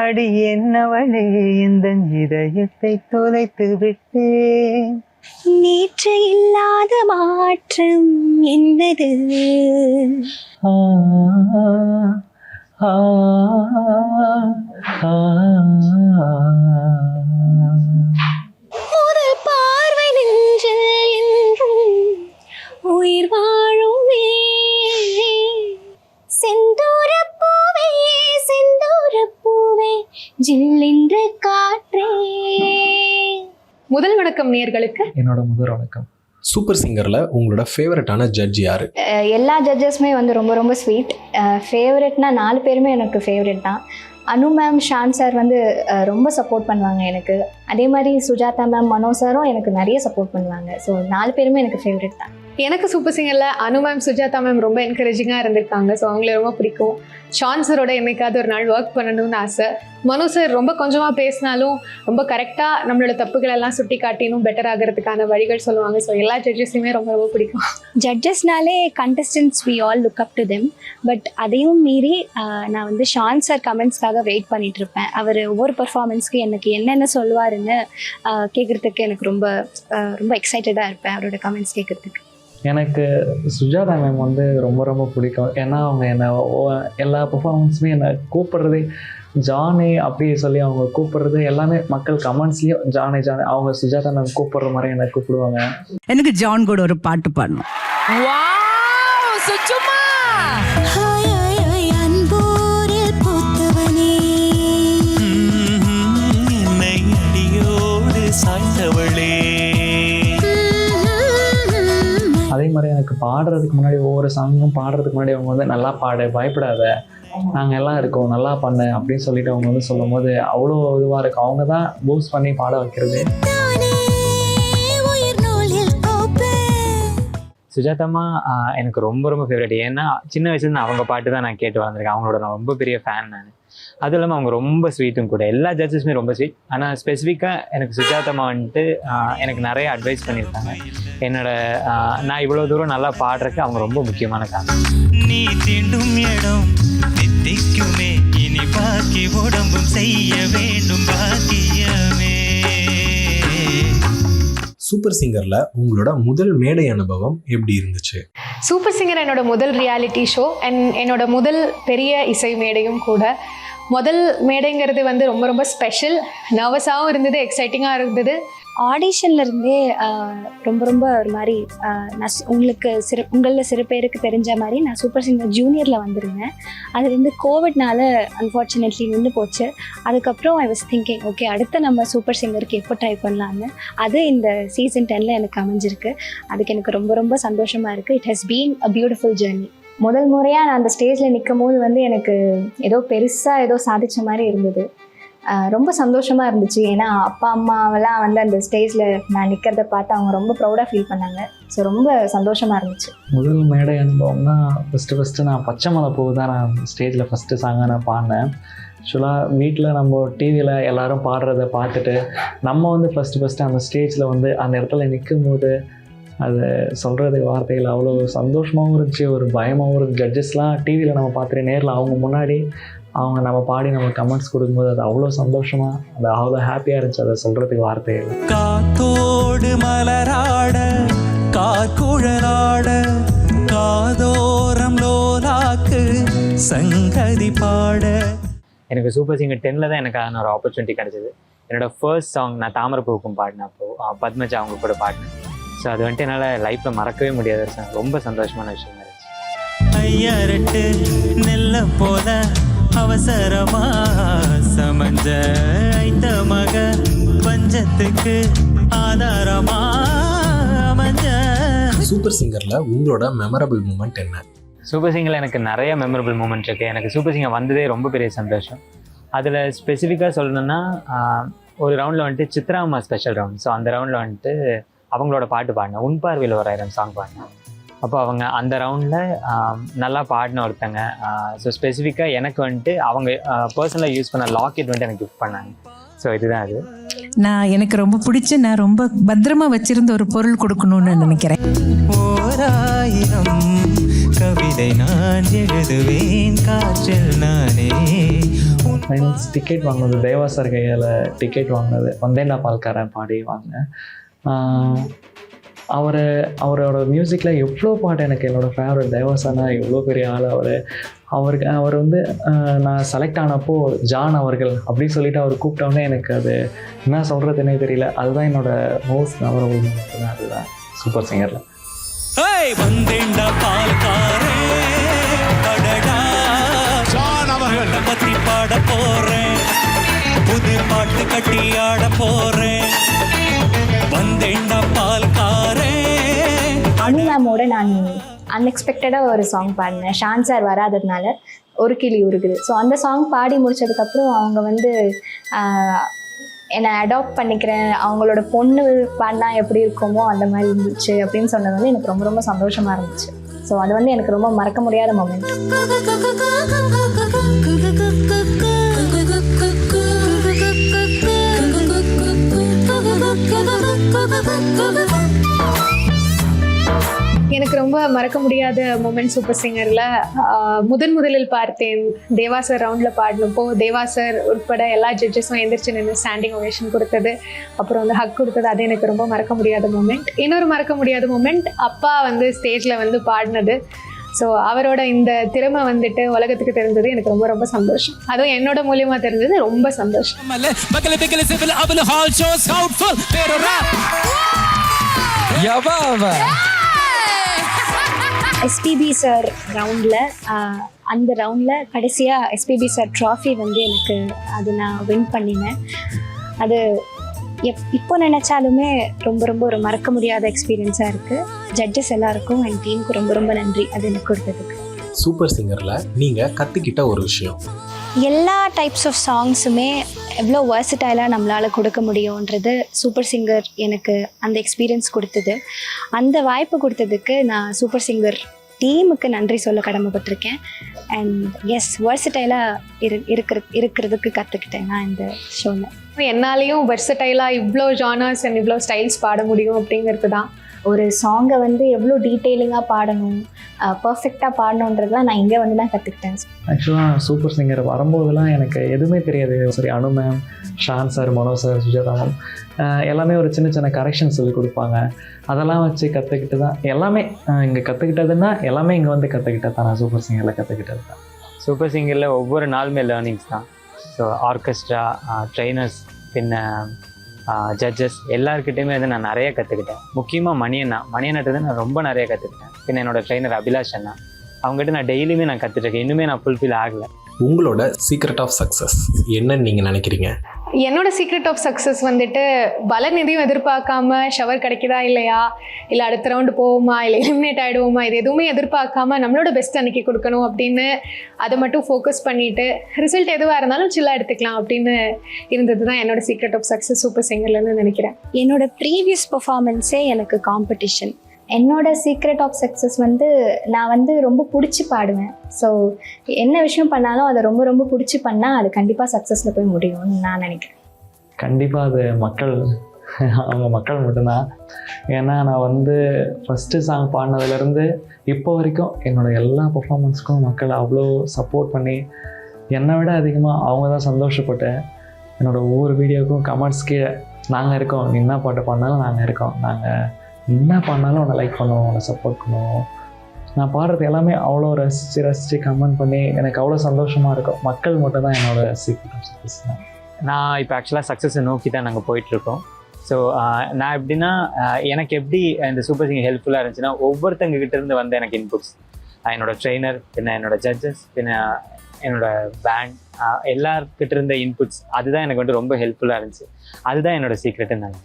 அடி என்னவளே? இந்த இதயத்தை தொலைத்து விட்டேன்? நேற்று இல்லாத மாற்றம் என்னது? ஆ, ஆ, ஆ, காற்றே. முதல் வணக்கம் நேர்களுக்கு என்னோட முதல் வணக்கம். சூப்பர் சிங்கர்ல உங்களோட ஃபேவரட்டான ஜட்ஜ் யாரு? எல்லா ஜட்ஜஸுமே வந்து ரொம்ப ரொம்ப ஸ்வீட் ஃபேவரெட்னா நாலு பேருமே எனக்கு ஃபேவரெட் தான். அனு மேம் ஷான் சார் வந்து ரொம்ப சப்போர்ட் பண்ணுவாங்க எனக்கு. அதே மாதிரி சுஜாதா மேம் மனோ சாரும் எனக்கு நிறைய சப்போர்ட் பண்ணுவாங்க. ஸோ நாலு பேருமே எனக்கு ஃபேவரெட் தான். எனக்கு சூப்பர் சிங்கரில் அனு மேம் சுஜாதா மேம் ரொம்ப என்கரேஜிங்காக இருந்திருக்காங்க. ஸோ அவங்கள ரொம்ப பிடிக்கும். ஷான் சரோட என்னைக்காவது ஒரு நாள் ஒர்க் பண்ணணும்னு ஆசை. மனு சார் ரொம்ப கொஞ்சமாக பேசினாலும் ரொம்ப கரெக்டாக நம்மளோட தப்புகள் எல்லாம் சுட்டி காட்டினும் பெட்டர் ஆகிறதுக்கான வழிகள் சொல்லுவாங்க. ஸோ எல்லா ஜட்ஜஸுமே ரொம்ப ரொம்ப பிடிக்கும். ஜட்ஜஸ்னாலே contestants we all look up to them but அதையும் மீறி நான் வந்து ஷான் சார் கமெண்ட்ஸ்க்காக வெயிட் பண்ணிட்டு இருப்பேன். அவர் ஒவ்வொரு பர்ஃபார்மன்ஸ்க்கு எனக்கு என்னென்ன சொல்லுவாருன்னு கேட்குறதுக்கு எனக்கு ரொம்ப ரொம்ப எக்ஸைட்டடாக இருப்பேன் அவரோட கமெண்ட்ஸ் கேட்குறதுக்கு எனக்கு சுஜாதா மேம் வந்து ரொம்ப ரொம்ப பிடிக்கும். ஏன்னா அவங்க என்னை எல்லா பர்ஃபார்மன்ஸுமே என்னை கூப்பிடுறதே ஜானி அப்படி சொல்லி அவங்க கூப்பிடுறது எல்லாமே மக்கள் கமெண்ட்ஸ்லேயும் ஜானி ஜானி அவங்க சுஜாதா மேம் கூப்பிடுற மாதிரி என்னை கூப்பிடுவாங்க. எனக்கு ஜான் கூட ஒரு பாட்டு பாடணும். பாடுறதுக்கு முன்னாடி ஒவ்வொரு சாங்கும் பாடுறதுக்கு முன்னாடி அவங்க வந்து நல்லா பாடு பயப்படாத. நாங்கள் எல்லாம் இருக்கோம். நல்லா பண்ணு. அப்படின்னு சொல்லிட்டு அவங்க வந்து சொல்லும்போது அவ்வளோ இதுவாக இருக்கும் அவங்க தான் பூஸ்ட் பண்ணி பாட வைக்கிறது. சுஜாதாமா எனக்கு ரொம்ப ரொம்ப ஃபேவரட் ஏன்னா சின்ன வயசுலேருந்து அவங்க பாட்டு தான் நான் கேட்டு வளர்ந்துருக்கேன். அவங்களோட நான் ரொம்ப பெரிய ஃபேன் நான். அதுவும் இல்லாமல் அவங்க ரொம்ப ஸ்வீட்டும் கூட. எல்லா ஜட்ஜஸுமே ரொம்ப ஸ்வீட் ஆனால் ஸ்பெசிஃபிக்காக எனக்கு சுஜாதாமா வந்துட்டு எனக்கு நிறைய அட்வைஸ் பண்ணியிருக்காங்க என்னோட நான் இவ்வளோ தூரம் நல்லா பாடுறதுக்கு அவங்க ரொம்ப முக்கியமான காரணம். நீ தீண்டும் இடம் தித்திக்குமே இனி பாக்கி உடம்பும் செய்ய வேண்டும் பாக்கியமே. சூப்பர் சிங்கர்ல உங்களோட முதல் மேடை அனுபவம் எப்படி இருந்துச்சு? சூப்பர் சிங்கர் என்னோட முதல் ரியாலிட்டி ஷோ அண்ட் என்னோட முதல் பெரிய இசை மேடையும் கூட. முதல் மேடைங்கிறது வந்து ரொம்ப ரொம்ப ஸ்பெஷல் நர்வஸாகவும் இருந்தது எக்ஸைட்டிங்காக இருந்தது. ஆடிஷன்ல இருந்தே ரொம்ப ரொம்ப ஒரு மாதிரி நான் உங்களுக்கு சிறு உங்களில் சிறு பேருக்கு தெரிஞ்ச மாதிரி நான் சூப்பர் சிங்கர் ஜூனியரில் வந்திருந்தேன். அது வந்து கோவிட்னால அன்ஃபார்ச்சுனேட்லி நின்று போச்சு. அதுக்கப்புறம் ஐ வாஸ் திங்கிங் ஓகே அடுத்த நம்ம சூப்பர் சிங்கருக்கு எப்போ ட்ரை பண்ணலான்னு அது இந்த சீசன் டென்னில் எனக்கு அமைஞ்சிருக்கு. அதுக்கு எனக்கு ரொம்ப ரொம்ப சந்தோஷமாக இருக்குது it has been a beautiful journey முதல் முறையாக நான் அந்த ஸ்டேஜில் நிற்கும் போது வந்து எனக்கு ஏதோ பெருசாக ஏதோ சாதித்த மாதிரி இருந்தது. ரொம்ப சந்தோஷமாக இருந்துச்சு. ஏன்னா அப்பா அம்மாவெல்லாம் வந்து அந்த ஸ்டேஜில் நான் நிற்கிறத பார்த்து அவங்க ரொம்ப ப்ரௌடாக ஃபீல் பண்ணாங்க. ஸோ ரொம்ப சந்தோஷமாக இருந்துச்சு. முதல் மேடை அனுபவம்னா ஃபஸ்ட்டு ஃபஸ்ட்டு நான் பச்சை மலை பூ தான் நான் ஸ்டேஜில் ஃபஸ்ட்டு சாங்காக நான் பாடினேன். ஆக்சுவலாக வீட்டில் நம்ம டிவியில் எல்லோரும் பாடுறத பார்த்துட்டு நம்ம வந்து ஃபஸ்ட்டு ஃபஸ்ட்டு அந்த ஸ்டேஜில் வந்து அந்த இடத்துல நிற்கும் போது அது சொல்கிறதுக்கு வார்த்தைகள் அவ்வளோ சந்தோஷமாகவும் இருந்துச்சு ஒரு பயமாகவும் இருந்துச்சு. ஜட்ஜஸ்லாம் டிவியில் நம்ம பார்த்துட்டு நேரில் அவங்க முன்னாடி அவங்க நம்ம பாடி நம்ம கமெண்ட்ஸ் கொடுக்கும்போது அது அவ்வளோ சந்தோஷமாக அது அவ்வளோ ஹாப்பியாக இருந்துச்சு அதை சொல்கிறதுக்கு வார்த்தைகள். காத்தோடு மலராட கார்குழலாட காதோரம் லோலாக்கு சங்கதி பாட. எனக்கு சூப்பர் சிங்கர் டென்னில் தான் எனக்கான ஒரு ஆப்பர்ச்சுனிட்டி கிடைச்சது. என்னோட ஃபர்ஸ்ட் சாங் நான் தாமரைப்பூக்கும் பாடினேன் அப்போது பத்மஜா அவங்க கூட பாடினேன். ஸோ அது வந்துட்டு என்னால் லைஃப்பில் மறக்கவே முடியாத song. ரொம்ப சந்தோஷமான விஷயமா இருந்துச்சு. ஐயரட்டு நெல்ல போல அவசரமா சமஞ்ச ஐந்த மக பஞ்சத்துக்கு ஆதாரமா அமைஞ்ச. சூப்பர் சிங்கர்ல உங்களோட மெமரபிள் மூமெண்ட் என்ன? சூப்பர் சிங்கரில் எனக்கு நிறைய மெமரபிள் மூமெண்ட் இருக்குது எனக்கு சூப்பர் சிங்கர் வந்ததே ரொம்ப பெரிய சந்தோஷம். அதில் ஸ்பெசிஃபிக்காக சொல்லணும்னா ஆஹ், ஒரு ரவுண்டில் வந்துட்டு சித்ராமா ஸ்பெஷல் ரவுண்ட் ஸோ அந்த ரவுண்டில் வந்துட்டு அவங்களோட பாட்டு பாடினேன். உன் பார்வையில் ஒரு ஆயிரம் சாங் பாடினேன். அப்போ அவங்க அந்த ரவுண்டில் நல்லா பாடின ஒருத்தங்க ஸோ ஸ்பெசிஃபிக்காக எனக்கு வந்துட்டு அவங்க பர்சனலாக யூஸ் பண்ண லாக்கெட் வந்துட்டு எனக்கு கிஃப்ட் பண்ணாங்க. ஸோ இதுதான் அது. நான் எனக்கு ரொம்ப பிடிச்ச நான் ரொம்ப பத்திரமா வச்சிருந்த ஒரு பொருள் கொடுக்கணும்னு நினைக்கிறேன். ஓராயிரம் கவிதை நான் எழுதுவேன். காற்றில் நானே ஃபைனல்ஸ் டிக்கெட் வாங்கினது தேவா சார் கையால் டிக்கெட் வாங்கினது வந்தேண்டா பால்காரன் பாடி வாங்கினேன். அவர் அவரோட மியூசிக்கில் எவ்வளோ பாட்டு எனக்கு என்னோடய ஃபேவரட் தேவா சார்னா எவ்வளோ பெரிய ஆள் அவர். அவருக்கு அவர் வந்து நான் செலக்ட் ஆனப்போ ஜான் அவர்கள் அப்படின்னு சொல்லிட்டு அவர் கூப்பிட்டோன்னே எனக்கு அது என்ன சொல்கிறதுனே தெரியல. அதுதான் என்னோட மோஸ்ட் மெமரபுள் தான் அதுதான். சூப்பர் சிங்கரில் ஏய், வந்தேன்டா பால்காரே அடடா. அவர்களை. பத்தி பாட போறேன். புது பாட்டு கட்டி ஆட பால்காரே அனு மேமோட நான் அன்எக்ஸ்பெக்டடாக ஒரு சாங் பாடினேன் ஷான் சார் வராததுனால ஒரு கிளி உருகுது ஸோ அந்த சாங் பாடி முடிச்சதுக்கப்புறம் அவங்க வந்து என்னை அடாப்ட் பண்ணிக்கிறேன் அவங்களோட பொண்ணு பாடினா எப்படி இருக்குமோ அந்த மாதிரி இருந்துச்சு அப்படின்னு சொன்னது வந்து எனக்கு ரொம்ப ரொம்ப சந்தோஷமாக இருந்துச்சு ஸோ அது வந்து எனக்கு ரொம்ப மறக்க முடியாத மொமெண்ட் எனக்கு ரொம்ப மறக்க முடியாத மூமெண்ட் சூப்பர் சிங்கரில் முதன் முதலில் பார்த்தேன். தேவா சார் ரவுண்டில் பாடினப்போ தேவா சார் உட்பட எல்லா ஜட்ஜஸும் எந்திரிச்சு நின்று ஸ்டாண்டிங் ஒவேஷன் கொடுத்தது. அப்புறம் வந்து ஹக் கொடுத்தது. அது எனக்கு ரொம்ப மறக்க முடியாத மூமெண்ட் இன்னொரு மறக்க முடியாத மூமெண்ட் அப்பா வந்து ஸ்டேஜில் வந்து பாடினது. ஸோ அவரோட இந்த திறமை வந்துட்டு உலகத்துக்கு தெரிஞ்சது எனக்கு ரொம்ப ரொம்ப சந்தோஷம். அதுவும் என்னோட மூலியமா தெரிஞ்சது ரொம்ப சந்தோஷம். எஸ்பிபி சார் ரவுண்டில் அந்த ரவுண்டில் கடைசியாக எஸ்பிபி சார் ட்ராஃபி வந்து எனக்கு அது நான் வின் பண்ணினேன். அது எப் இப்போ நினச்சாலுமே ரொம்ப ரொம்ப ஒரு மறக்க முடியாத எக்ஸ்பீரியன்ஸாக இருக்குது ஜட்ஜஸ் எல்லாருக்கும் என் டீமுக்கு ரொம்ப ரொம்ப நன்றி. அது எனக்கு கொடுத்ததுக்கு. சூப்பர் சிங்கர்ல நீங்க கத்துக்கிட்ட ஒரு விஷயம். எல்லா டைப்ஸ் ஆஃப் சாங்ஸுமே எவ்வளோ வர்சடைலாக நம்மளால் கொடுக்க முடியுன்றது சூப்பர் சிங்கர் எனக்கு அந்த எக்ஸ்பீரியன்ஸ் கொடுத்தது. அந்த வாய்ப்பு கொடுத்ததுக்கு நான் சூப்பர் சிங்கர் டீமுக்கு நன்றி சொல்ல கடமைப்பட்டிருக்கேன். அண்ட் எஸ் வர்சிட்டைலாக இரு இருக்கிற இருக்கிறதுக்கு கற்றுக்கிட்டேன் நான் இந்த ஷோவில் என்னாலையும் வெர்சடைலாக இவ்வளோ ஜானர்ஸ் அண்ட் இவ்வளோ ஸ்டைல்ஸ் பாட முடியும் அப்படிங்கிறது தான் ஒரு சாங்கை வந்து எவ்வளோ டீட்டெயிலிங்காக பாடணும் பர்ஃபெக்டாக பாடணுன்றதுலாம் நான் இங்கே வந்து தான் கற்றுக்கிட்டேன் ஆக்சுவலாக சூப்பர் சிங்கர் வரும்போதெல்லாம் எனக்கு எதுவுமே தெரியாது. சரி Anu ma'am Shan sir Mano sir Sujatha ma'am எல்லாமே ஒரு சின்ன சின்ன கரெக்ஷன் சொல்லி கொடுப்பாங்க. அதெல்லாம் வச்சு கற்றுக்கிட்டு தான் எல்லாமே இங்கே கற்றுக்கிட்டதுன்னா எல்லாமே இங்கே வந்து கற்றுக்கிட்டது தான். நான் சூப்பர் சிங்கரில் கற்றுக்கிட்டது தான். சூப்பர் சிங்கரில் ஒவ்வொரு நாளுமே லேர்னிங்ஸ் தான். ஸோ ஆர்கெஸ்ட்ரா ட்ரைனர்ஸ் பின்ன ஜட்ஜஸ் எல்லாருக்கிட்டையுமே வந்து நான் நிறைய கற்றுக்கிட்டேன் முக்கியமாக மணியண்ணா. மணியண்ணாட்டு நான் ரொம்ப நிறைய கற்றுக்கிட்டேன் பின்ன என்னோட ட்ரைனர் அபிலாஷ் அண்ணா. அவங்ககிட்ட நான் டெய்லியுமே நான் கற்றுட்ருக்கேன் இன்னுமே நான் ஃபுல்ஃபில் ஆகலை. உங்களோட சீக்ரெட் ஆஃப் சக்ஸஸ் என்னன்னு நீங்கள் நினைக்கிறீங்க? என்னோட சீக்ரெட் ஆஃப் சக்ஸஸ் வந்துட்டு பலன் எதையும் எதிர்பார்க்காம ஷவர் கிடைக்குதா இல்லையா? இல்லை அடுத்த ரவுண்டு போவோமா? இல்லை எலிமினேட் ஆகிடுவோமா இது எதுவுமே எதிர்பார்க்காம நம்மளோட பெஸ்ட் அன்னைக்கு கொடுக்கணும் அப்படின்னு அதை மட்டும் ஃபோக்கஸ் பண்ணிட்டு ரிசல்ட் எதுவாக இருந்தாலும் சில்லாக எடுத்துக்கலாம் அப்படின்னு இருந்தது தான் என்னோட சீக்ரெட் ஆஃப் சக்ஸஸ் சூப்பர் சிங்கர்லன்னு நினைக்கிறேன். என்னோட ப்ரீவியஸ் பெர்ஃபார்மன்ஸே எனக்கு காம்படிஷன் என்னோட சீக்ரெட் ஆஃப் சக்ஸஸ் வந்து நான் வந்து ரொம்ப பிடிச்சி பாடுவேன். ஸோ என்ன விஷயம் பண்ணாலும் அதை ரொம்ப ரொம்ப பிடிச்சி பண்ணால் அது கண்டிப்பாக சக்ஸஸில் போய் முடியும்னு நான் நினைக்கிறேன். கண்டிப்பாக அது மக்கள் அவங்க மக்கள் மட்டும்தான். ஏன்னா நான் வந்து ஃபஸ்ட்டு சாங் பாடினதுலேருந்து இப்போ வரைக்கும் என்னோடய எல்லா பர்ஃபாமன்ஸ்க்கும் மக்கள் அவ்வளோ சப்போர்ட் பண்ணி என்னை விட அதிகமாக அவங்க தான் சந்தோஷப்பட்டேன். என்னோடய ஒவ்வொரு வீடியோக்கும் கமெண்ட்ஸ் கீழே நாங்கள் இருக்கோம். என்ன பாட்டு பாடினாலும் நாங்கள் இருக்கோம். நாங்கள் என்ன பண்ணாலும் உன்னை லைக் பண்ணுவோம் உன்னை சப்போர்ட் பண்ணுவோம் நான் பாடுறது எல்லாமே அவ்வளோ ரசித்து ரசித்து கமெண்ட் பண்ணி எனக்கு அவ்வளோ சந்தோஷமாக இருக்கும். மக்கள் மட்டும் தான் என்னோட சீக்ரெட் சக்ஸஸ் தான் நான் இப்போ ஆக்சுவலாக சக்ஸஸை நோக்கி தான் நாங்கள் போயிட்டுருக்கோம் ஸோ நான் எப்படின்னா எனக்கு எப்படி இந்த சூப்பர் சிங்கர் ஹெல்ப்ஃபுல்லாக இருந்துச்சுன்னா ஒவ்வொருத்தங்க கிட்டேருந்து வந்த எனக்கு இன்புட்ஸ் என்னோட ட்ரெயினர் பின்ன என்னோட ஜட்ஜஸ் பின்ன என்னோட பேண்ட் எல்லார்கிட்ட இருந்த இன்புட்ஸ் அதுதான் எனக்கு வந்து ரொம்ப ஹெல்ப்ஃபுல்லாக இருந்துச்சு. அதுதான் என்னோட சீக்ரெட்டுன்னு நான்